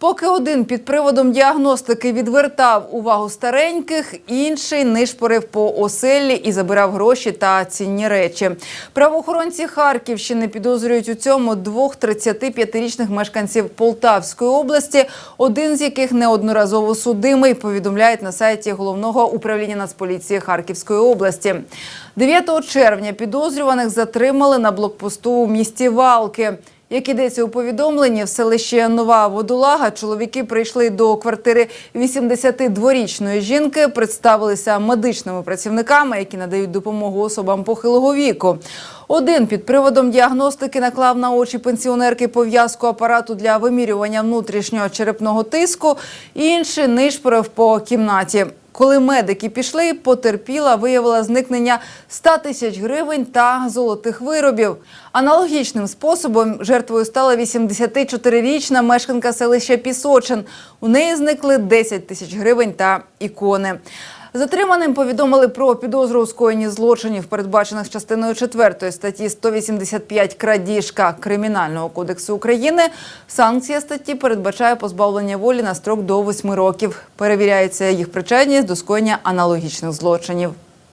Поки один під приводом діагностики відвертав увагу стареньких, інший нишпорив по оселі і забирав гроші та цінні речі. Правоохоронці Харківщини підозрюють у цьому двох 35-річних мешканців Полтавської області, один з яких неодноразово судимий, повідомляють на сайті головного управління Нацполіції Харківської області. 9 червня підозрюваних затримали на блокпосту у місті Валки. Як ідеться у повідомленні, в селищі Нова Водолага чоловіки прийшли до квартири 82-річної жінки, представилися медичними працівниками, які надають допомогу особам похилого віку. Один під приводом діагностики наклав на очі пенсіонерки пов'язку апарату для вимірювання внутрішнього черепного тиску, інший нишпорив по кімнаті. Коли медики пішли, потерпіла виявила зникнення 100 тисяч гривень та золотих виробів. Аналогічним способом жертвою стала 84-річна мешканка селища Пісочин. У неї зникли 10 тисяч гривень та ікони. Затриманим повідомили про підозру у скоєнні злочинів, передбачених частиною 4 статті 185 крадіжка Кримінального кодексу України. Санкція статті передбачає позбавлення волі на строк до 8 років. Перевіряється їх причетність до скоєння аналогічних злочинів.